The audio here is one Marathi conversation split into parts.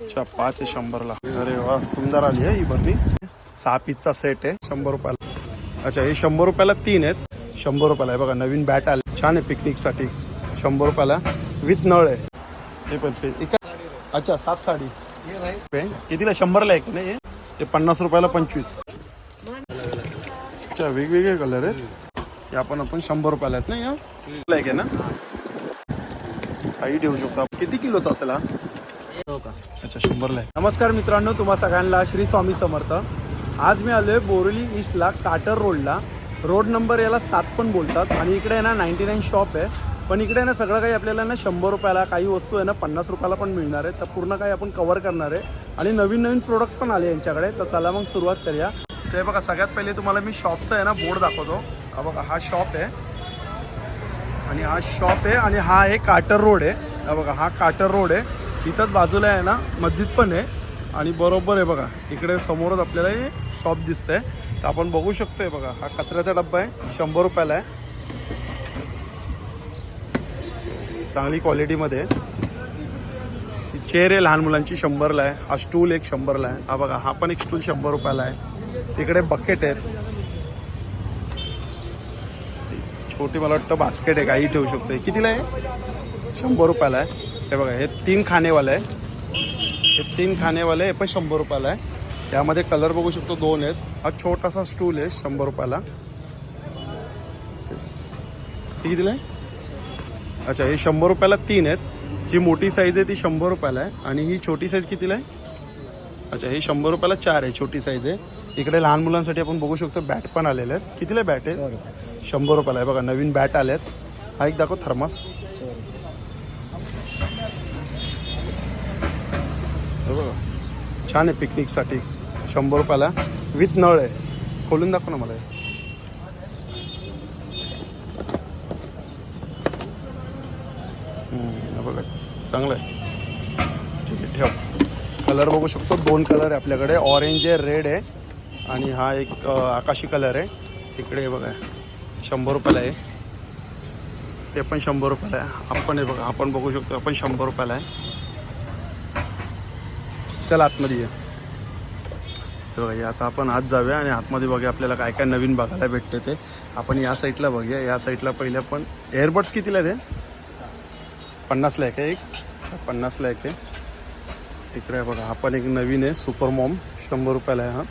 अच्छा पाच आहे शंभरला. अरे वा सुंदर आली आहे ही बरणी सहा पीसचा सेट आहे शंभर रुपयाला. अच्छा हे शंभर रुपयाला तीन आहेत. शंभर रुपयाला आहे. बघा नवीन बॅट आले. छान आहे पिकनिकसाठी शंभर रुपयाला विथ नळ आहे. हे पण एका अच्छा सात साडी. कितीला? शंभरला आहे की नाही? ते पन्नास रुपयाला पंचवीस. अच्छा वेगवेगळे कलर आहेत. हे आपण आपण शंभर रुपयाला आहेत ना या? आहे ना? काही ठेवू शकतो आपण. किती किलोचा असेल हा? अच्छा शंभरला नमस्कार मित्रांनो तुम्हा सगळ्यांना श्री स्वामी समर्थ. आज मी आलोय बोरली ईस्टला काटर रोडला. रोड नंबर याला सात पण बोलतात आणि इकडे आहे ना नाईन्टी नाईन शॉप आहे. पण इकडे ना सगळं काही आपल्याला ना शंभर रुपयाला काही वस्तू आहे ना पन्नास रुपयाला पण मिळणार आहे. तर पूर्ण काही आपण कव्हर करणार आहे. आणि नवीन नवीन प्रोडक्ट पण आले यांच्याकडे. तर चला मग सुरुवात करूया. ते बघा सगळ्यात पहिले तुम्हाला मी शॉपचा आहे ना बोर्ड दाखवतो. हा बघा हा शॉप आहे. आणि हा शॉप आहे आणि हा आहे काटर रोड आहे. हा बघा हा काटर रोड आहे. इथंच बाजूला आहे ना मस्जिद पण आहे. आणि बरोबर आहे बघा इकडे समोरच आपल्याला हे शॉप दिसतंय. तर आपण बघू शकतोय बघा हा कचऱ्याचा डब्बा आहे शंभर रुपयाला आहे. चांगली क्वालिटीमध्ये ही चेअर आहे लहान मुलांची शंभरला आहे. हा स्टूल एक शंभरला आहे. हा बघा हा पण एक स्टूल शंभर रुपयाला आहे. तिकडे बकेट आहेत. छोटी मला वाटतं बास्केट आहे काही ठेवू शकतो कितीला आहे? शंभर रुपयाला आहे. हे बघा हे तीन खानेवाले आहे हे तीन खानेवाले हे पण शंभर रुपयाला आहे. त्यामध्ये कलर बघू शकतो दोन आहेत. हा छोटासा स्टूल आहे शंभर रुपयाला. हे कितीला आहे? अच्छा हे शंभर रुपयाला तीन आहेत. जी मोठी साईज आहे ती शंभर रुपयाला आहे. आणि ही छोटी साईज कितीला आहे? अच्छा हे शंभर रुपयाला चार आहे छोटी साईज आहे. इकडे लहान मुलांसाठी आपण बघू शकतो बॅट पण आलेले आहेत. कितीला बॅट आहे? शंभर रुपयाला. आहे. बघा नवीन बॅट आले आहेत हा एक दाखव थर्मास हे बघा छान आहे पिकनिकसाठी. शंभर रुपयाला विथ नळ आहे. खोलून दाखव ना मला. बघा चांगलं आहे. ठीक आहे ठेव. कलर बघू शकतो. दोन कलर आहे आपल्याकडे. ऑरेंज आहे रेड आहे. आणि हा एक आकाशी कलर आहे. इकडे बघा शंभर रुपयाला आहे. ते पण शंभर रुपयाला आहे. आपण हे बघा आपण बघू शकतो. आपण शंभर रुपयाला आहे. चला आतमध्ये ये. बघा आता आपण आत जाऊया आणि आतमध्ये बघूया आपल्याला काय काय नवीन बघायला भेटते ते. आपण या साईडला बघूया. या साईडला पहिले आपण एअरबड्स कितीला आहे ते पन्नासला आहे का एक? पन्नासला आहे ते इकडे आहे बघा हा पण एक नवीन आहे सुपर मॉम. शंभर रुपयाला आहे हा.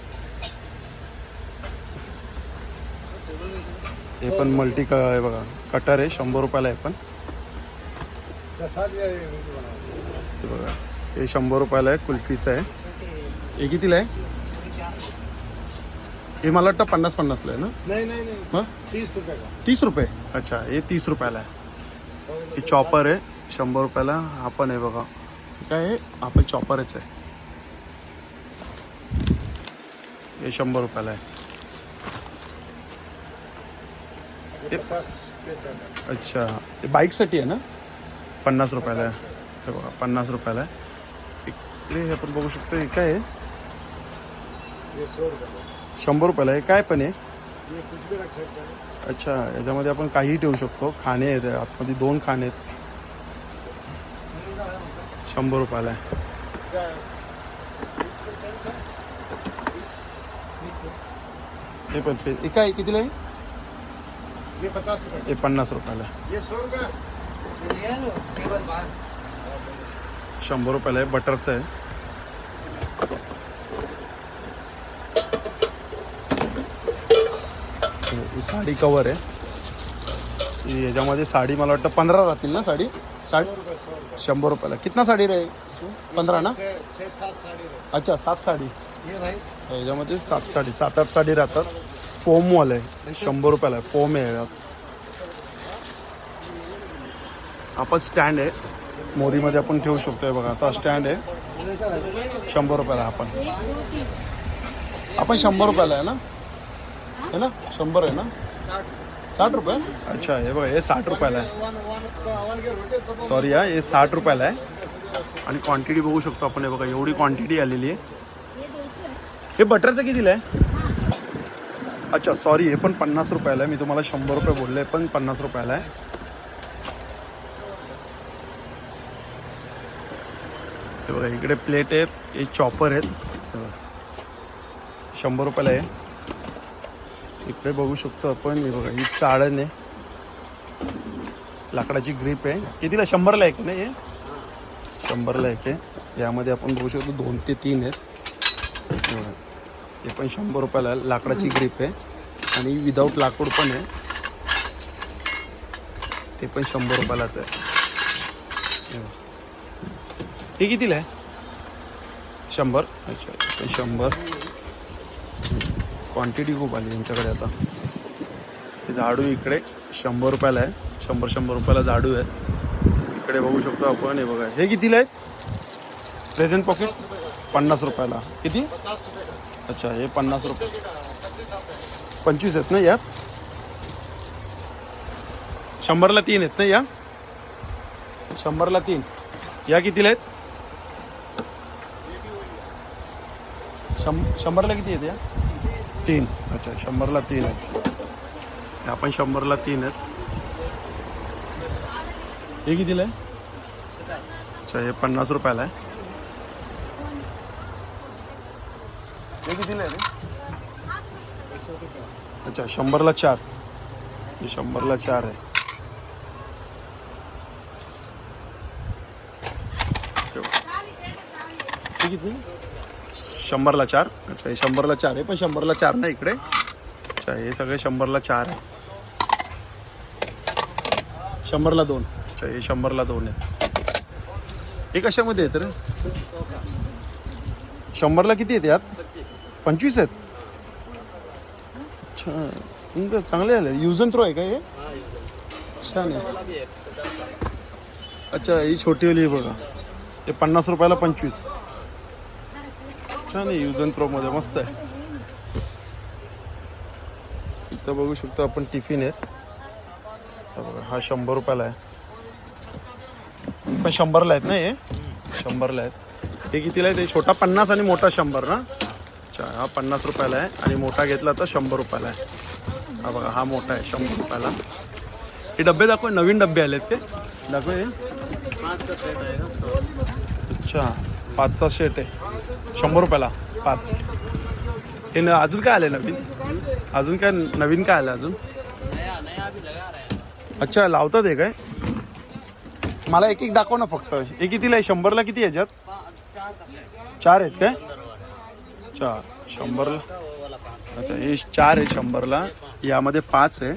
हे पण मल्टी क आहे बघा कटर आहे शंभर रुपयाला आहे पण. बघा. हे शंभर रुपयाला आहे कुल्फीचं आहे. हे कितीला आहे? हे मला वाटतं पन्नास पन्नासला आहे ना? नहीं नहीं नहीं. मग तीस रुपए का तीस रुपये? अच्छा हे तीस रुपयाला आहे. हे चॉपर आहे शंभर रुपयाला. हा पण आहे बघा. काय आहे? हा पण चॉपरच आहे. हे शंभर रुपयाला आहे. अच्छा हे बाईकसाठी आहे ना? पन्नास रुपयाला आहे. हे बघा पन्नास रुपयाला आहे. इकडे हे आपण बघू शकतो. हे काय आहे? शंभर रुपयाला आहे. काय पण आहे? ये कुछ भी रख सकते हैं अच्छा याच्यामध्ये आपण काहीही ठेवू शकतो. खाणे आहेत. आतमध्ये दोन खाणे आहेत. शंभर रुपयाला आहे. क्या है? पण ते हे काय कितीला आहे? ये पचास रुपए हे पन्नास रुपयाला शंभर रुपयाला आहे बटरचं आहे. हो, ही साडी कवर आहे. याच्यामध्ये साडी मला वाटतं पंधरा राहतील ना साडी? साडी शंभर रुपयाला. कितना साडी रे? पंधरा ना? अच्छा सात साडी. याच्यामध्ये सात साडी सात आठ साडी राहतात. फोमवाल आहे. शंभर रुपयाला आहे. फोम आहे आपण स्टँड आहे. मोरीमध्ये आपण ठेवू शकतोय बघा असा स्टँड आहे. शंभर रुपयाला आपण आपण शंभर रुपयाला आहे ना? है ना? शंभर आहे ना? साठ रुपये? अच्छा हे बघा हे साठ रुपयाला आहे. सॉरी हा हे साठ रुपयाला आहे. आणि क्वांटिटी बघू शकतो आपण हे बघा एवढी क्वांटिटी आलेली आहे. हे बटरचं कितीला आहे? अच्छा सॉरी हे पण पन्नास रुपयाला आहे. मी तुम्हाला शंभर रुपये बोलले पण पन्नास रुपयाला आहे हे हे बघा इकडे प्लेट आहेत हे चॉपर आहेत. शंभर रुपयाला आहे. इकडे बघू शकतो आपण हे बघा ही चाळण आहे. लाकडाची ग्रीप आहे. कितीला? शंभरला एक नाही? शंभरला एक आहे. यामध्ये आपण बघू शकतो दोन ते तीन आहेत. हे बघा. हे पण शंभर रुपयाला लाकडाची ग्रीप आहे. आणि विदाऊट लाकूड पण आहे. ते पण शंभर रुपयालाच आहे. हे कितीला आहे? शंभर. अच्छा शंभर. क्वांटिटी खूप आली त्यांच्याकडे आता. हे झाडू इकडे शंभर रुपयाला आहे. शंभर शंभर रुपयाला झाडू आहे. इकडे बघू शकतो आपण. हे बघा हे कितीला आहेत प्रेझेंट पॉकेट पन्नास रुपयाला. किती? अच्छा हे पन्नास रुपये. पंचवीस आहेत ना यात? शंभरला तीन आहेत ना या? शंभरला तीन. या कितीला आहेत? शं शंभरला किती आहेत या? तीन. अच्छा शंभरला तीन आहेत. हे आपण शंभरला तीन आहेत. हे कितीला आहे? अच्छा हे पन्नास रुपयाला आहे. हे कितीला आहे अच्छा शंभरला चार. हे शंभरला चार आहे. किती? शंभरला चार. अच्छा हे शंभरला चार आहे पण शंभरला चार नाही इकडे. अच्छा हे सगळे शंभरला चार आहे. शंभरला दोन. अच्छा हे शंभरला दोन आहे. हे कशामध्ये आहेत रे? शंभरला किती आहेत यात? पंचवीस आहेत? अच्छा सुंदर चांगले आले. यूज अँड थ्रो आहे का हे? छान आहे. अच्छा ही छोटीवाली आहे बघा. ते पन्नास रुपयाला पंचवीस. छान आहे यूज अँड थ्रोमध्ये मस्त आहे. इथं बघू शकतो आपण टिफिन आहेत. हा बघा हा शंभर रुपयाला आहे. पण शंभरला आहेत ना हे? शंभरला आहेत. हे कितीला आहे ते? छोटा पन्नास आणि मोठा शंभर ना? अच्छा हा पन्नास रुपयाला आहे आणि मोठा घेतला तर शंभर रुपयाला आहे. हा बघा हा मोठा आहे शंभर रुपयाला. हे डबे दाखव नवीन डबे आलेत ते. दाखव हे. अच्छा. पाचचा शेट आहे. शंभर रुपयाला पाच. हे न अजून काय आलं नवीन? अजून काय नवीन काय आलं अजून? अच्छा लावतात हे काय? मला एक एक दाखव ना फक्त. हे कितीला आहे? शंभरला किती याच्यात? चार आहेत काय? चार. शंभरला. अच्छा हे चार आहे शंभरला. यामध्ये पाच आहे.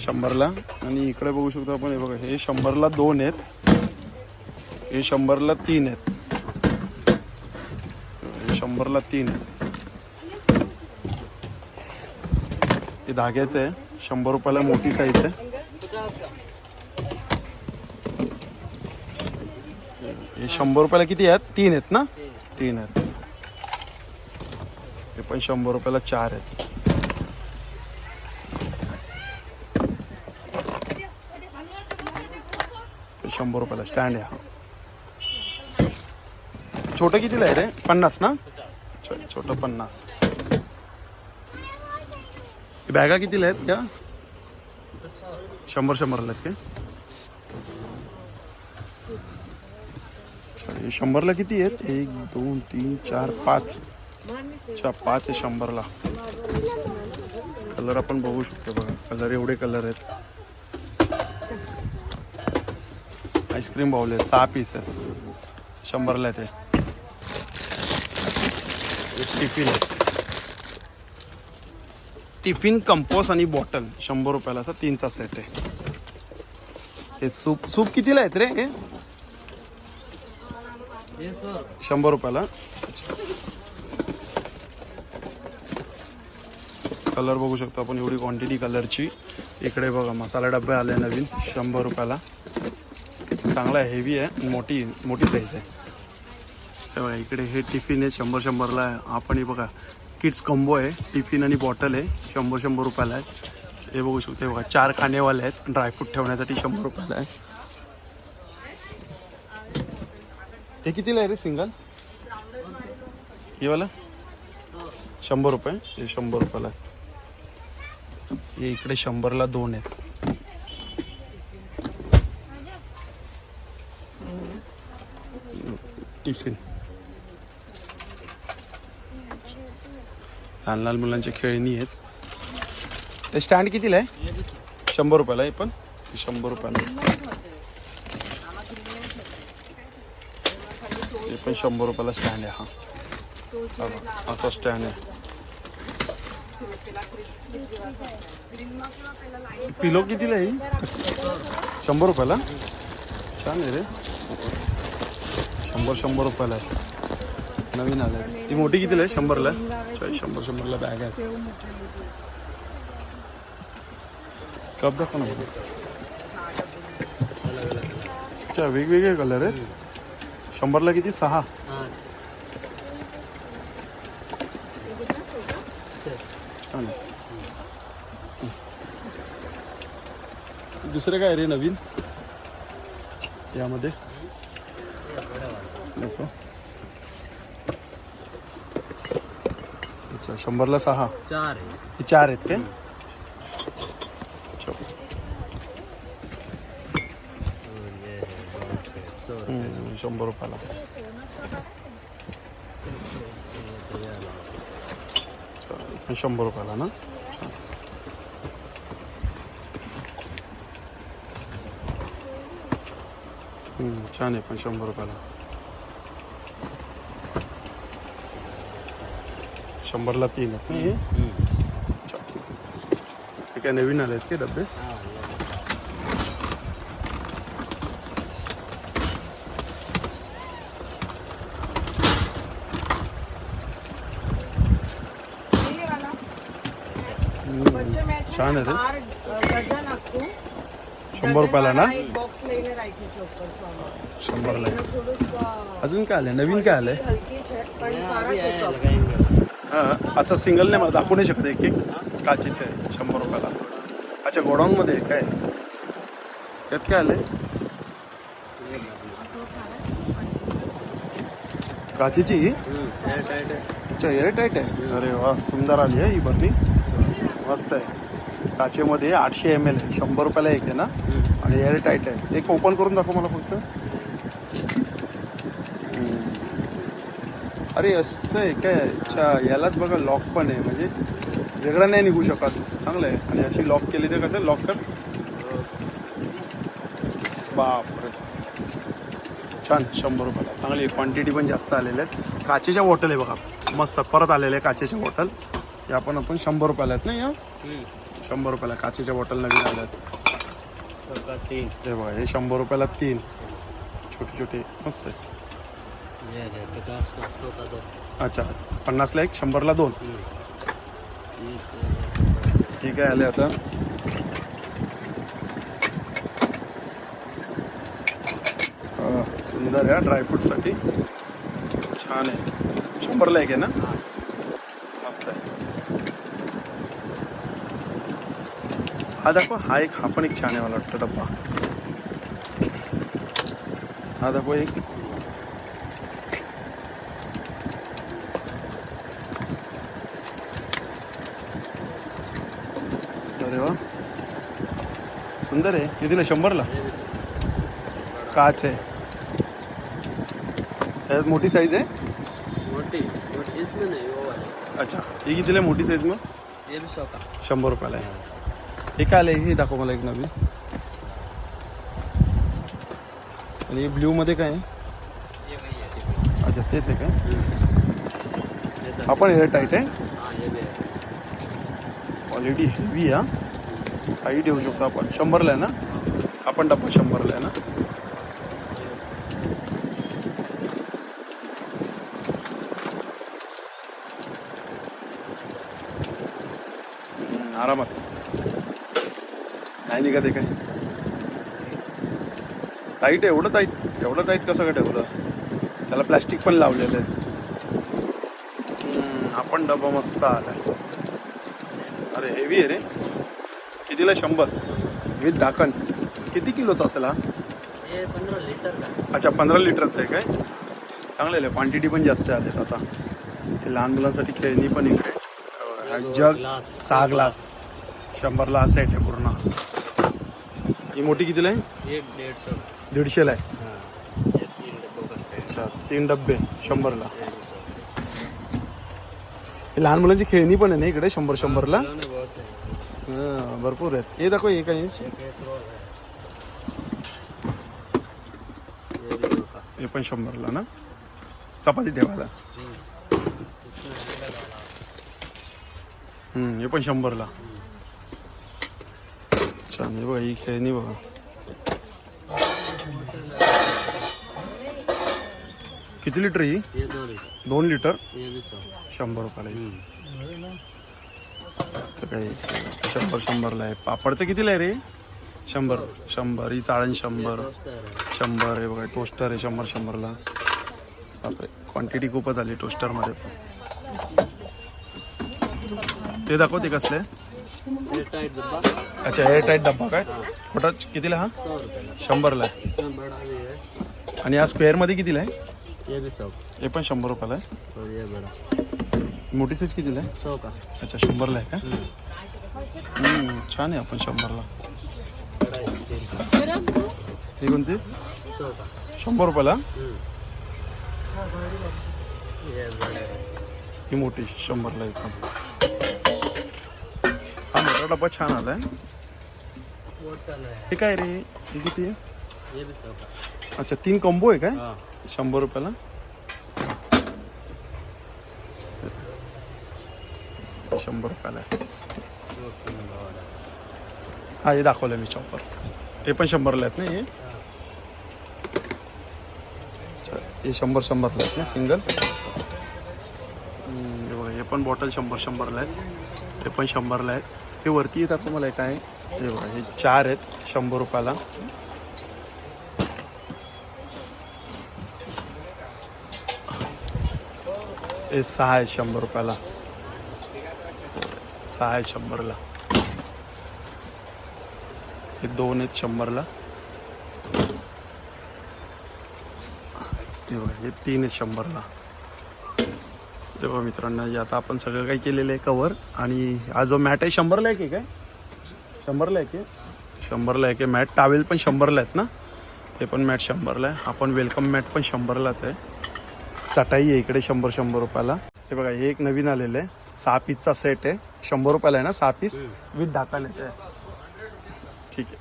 शंभरला. आणि इकडे बघू शकतो आपण हे बघा हे शंभरला दोन आहेत. हे शंभरला तीन आहेत. नंबरला शंभरला तीन. हे धाग्याचं आहे. शंभर रुपयाला मोठी साईज आहे. हे शंभर रुपयाला किती आहेत? तीन आहेत ना? तीन आहेत. हे पण शंभर रुपयाला चार आहेत. शंभर रुपयाला स्टँड आहे हा. छोटं कितीला आहे रे? पन्नास ना? छोटं पन्नास. बॅगा कितीला आहेत त्या? शंभर शंभरला आहेत का? शंभरला किती आहेत? एक दोन तीन चार पाच. अच्छा पाच आहे शंभरला. कलर आपण बघू शकतो बघा. कलर एवढे कलर आहेत. आईस्क्रीम बावले सहा पीस आहेत. शंभरला आहे ते टिफिन. आहे टिफिन कंपोस्ट आणि बॉटल. शंभर रुपयाला असा तीनचा सेट आहे. हे सूप सूप कितीला आहेत रे हे? शंभर रुपयाला. कलर बघू शकतो आपण एवढी क्वांटिटी कलरची इकडे बघा मसाला डबे आले नवीन शंभर रुपयाला. चांगला आहे हेवी आहे मोठी मोठी साईज आहे. बघा इकडे हे टिफिन आहे शंभर शंभरला आहे. आपण हे बघा किड्स कॉम्बो आहे. टिफिन आणि बॉटल आहे. शंभर शंभर रुपयाला आहे. हे बघू शकतो हे बघा चार खाणेवाले आहेत. ड्रायफ्रूट ठेवण्यासाठी शंभर रुपयाला आहे. हे कितीला आहे रे सिंगल हे वाला? शंभर रुपये. हे शंभर रुपयाला आहे. हे इकडे शंभरला दोन आहेत. टिफिन. लहान लहान मुलांच्या खेळणी आहेत. ते स्टँड कितीला आहे? शंभर रुपयाला आहे पण. शंभर रुपयाला हे पण शंभर रुपयाला स्टँड आहे हा. हा असा स्टँड आहे. पिलो कितीला आहे? शंभर रुपयाला? छान आहे रे. शंभर शंभर रुपयाला आहे. नवीन आलं ती मोठी कितीला आहे? शंभरला? शंभर, शंभरला बॅग आहे. कप ना अच्छा वेगवेगळे कलर आहेत? शंभरला किती? सहा. दुसरे काय रे नवीन? यामध्ये. शंभरला सहा. चार आहे. हे चार आहेत काय. हम्म, शंभर रुपयाला. हे शंभर रुपयाला ना. हम्म, छान आहे पण शंभर रुपयाला. शंभरला तीन आहेत. काय नवीन आले आहेत ते डबे छान आहे शंभर रुपयाला ना? शंभरला अजून काय आलंय? नवीन काय आलंय? आहे. असं सिंगल नाही मला दाखवू नाही शकत एक एक काचेचे आहे शंभर रुपयाला. अच्छा गोडाऊनमध्ये आहे. काय यात काय आलंय? काचेची? अच्छा एअरटाईट आहे. अरे वा सुंदर आली आहे ही बरणी मस्त आहे. काचेमध्ये आठशे एम एल आहे. शंभर रुपयाला एक आहे ना? आणि एअरटाईट आहे. एक ओपन करून दाखव मला फक्त. अरे असं आहे काय? अच्छा यालाच बघा लॉक पण आहे. म्हणजे वेगळं नाही निघू शकत. चांगलं आहे. आणि अशी लॉक केली तर कसं? लॉक कर बापरे. छान. शंभर रुपयाला. चांगली क्वांटिटी पण जास्त आलेल्या आहेत. काचेच्या बॉटल आहे बघा. मस्त. परत आलेले आहे काचेच्या बॉटल या पण आपण शंभर रुपयाला आहेत ना या शंभर रुपयाला काचेच्या बॉटल नवीन आल्या आहेत. तीन. हे बघा हे शंभर रुपयाला तीन. छोटे छोटे मस्त आहे. अच्छा पन्नासला एक शंभरला दोन. ठीक आहे आले आता. हा, सुंदर आहे ड्रायफ्रूटसाठी छान आहे. शंभरला एक आहे ना? मस्त आहे. हा दाखवा. हा एक हा पण एक छान आहे मला वाटतं डब्बा. हा दाखवा एक अरे वा सुंदर आहे कितीला शंभरला काच आहे यात मोठी साईज आहे मोटी मोटी इसमें नहीं वो वाला. अच्छा ही कितीला आहे मोठी साईज मग ये भी सौ का. शंभर रुपयाला आहे हे. काय आलं हे दाखव मला एक नवीन. आणि हे ब्ल्यूमध्ये काय आहे? ये वही है ठीक अच्छा तेच आहे काय है ये हा पण एअर टाईट आहे? हाँ ये भी है क्वालिटी हेवी हा. काही देऊ शकतो आपण. शंभरला आहे ना? आपण डब्बा शंभरला आहे ना? आरामात. नाही निघत आहे काय? टाईट आहे एवढं टाईट एवढं टाईट कसं काय ठेवलं? त्याला प्लॅस्टिक पण लावलेलं आहे. आपण डबा मस्त आला अरे हेवी आहे रे. कितीला शंभर. विथ ढाकण किती किलोचा असेल हा? पंद्रह लीटर अच्छा पंधरा लिटरचं आहे काय? चांगलं आहे क्वांटिटी पण जास्त आलेत आता. हे लहान मुलांसाठी खेळणी पण एक आहे. हा जग सहा ग्लास शंभरला सेट आहे पूर्ण. ही मोठी कितीला आहे? सौ दीडशेला आहे. हाँ अच्छा तीन डब्बे शंभरला हे लहान मुलांची खेळणी पण आहे ना इकडे शंभर शंभरला भरपूर आहेत. हे दाखव हे काही हे पण शंभरला ना? चपाती ठेवायला. हम्म, हे पण शंभरला. छान हे बघा ही खेळणी बघा. किती लिटर ही? ये दो लीटर. दोन लिटर? शंभर रुपयाला आहे. तर काही शंभर शंभरला आहे. पापडचं कितीला आहे रे? शंभर शंभर. ही चाळण शंभर. है शंभर आहे बघा टोस्टर आहे शंभर शंभरला. बापरे क्वांटिटी खूपच आली टोस्टरमध्ये. पण ते दाखवते कसले. ये अच्छा एअर टाईट डब्बा काय? मोठा कितीला हा? शंभरला आहे. है आणि हा स्क्वेअरमध्ये कितीला आहे? ये हे पण शंभर रुपयाला आहे. ये बड़ा मोठी साईज कितीला आहे? सौ का? अच्छा शंभरला आहे का? हम्म, छान आहे आपण शंभरला. है कोणती? सौ का? शंभर रुपयाला? ये बड़ा है ही मोठी शंभरला एकदम. हा मोठा डब्बा छान आलाय. है हे काय रे? हे किती? आहे ये भी सौ का? अच्छा तीन कॉम्बो आहे काय? हाँ. शंभर रुपयाला? शंभर रुपयाला आहे हा हे दाखवलं मी चॉपर हे पण शंभरला आहेत ना हे हे शंभर शंभरला आहेत ना सिंगल हे हे पण बॉटल शंभर शंभरला आहेत हे पण शंभरला आहेत हे वरती येतात तुम्हाला एक काय हे बघा हे चार आहेत शंभर रुपयाला हे सहा आहेत शंभर रुपयाला सहा आहे शंभरला. हे दोन आहेत शंभरला. हे बघा हे तीन आहेत शंभरला. तेव्हा मित्रांनो हे आता आपण सगळं काही केलेलं आहे कवर आणि हा जो मॅट आहे शंभरला आहे की काय? शंभरला आहे? की शंभरला आहे. की मॅट टावेल पण शंभरला आहेत ना? ते पण मॅट शंभरला आहे. आपण वेलकम मॅट पण शंभरलाच आहे. चटाई आहे इकडे शंभर शंभर रुपयाला. हे बघा हे एक नवीन आलेलं आहे. सहा पीसचा सेट आहे. शंभर रुपयाला आहे ना सहा पीस विथ ढाकाल ठीक आहे.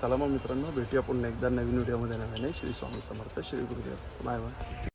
चला मग मित्रांनो भेटूया पुन्हा एकदा नवीन व्हिडिओमध्ये नव्याने श्री स्वामी समर्थ श्री गुरुदेव. Bye bye.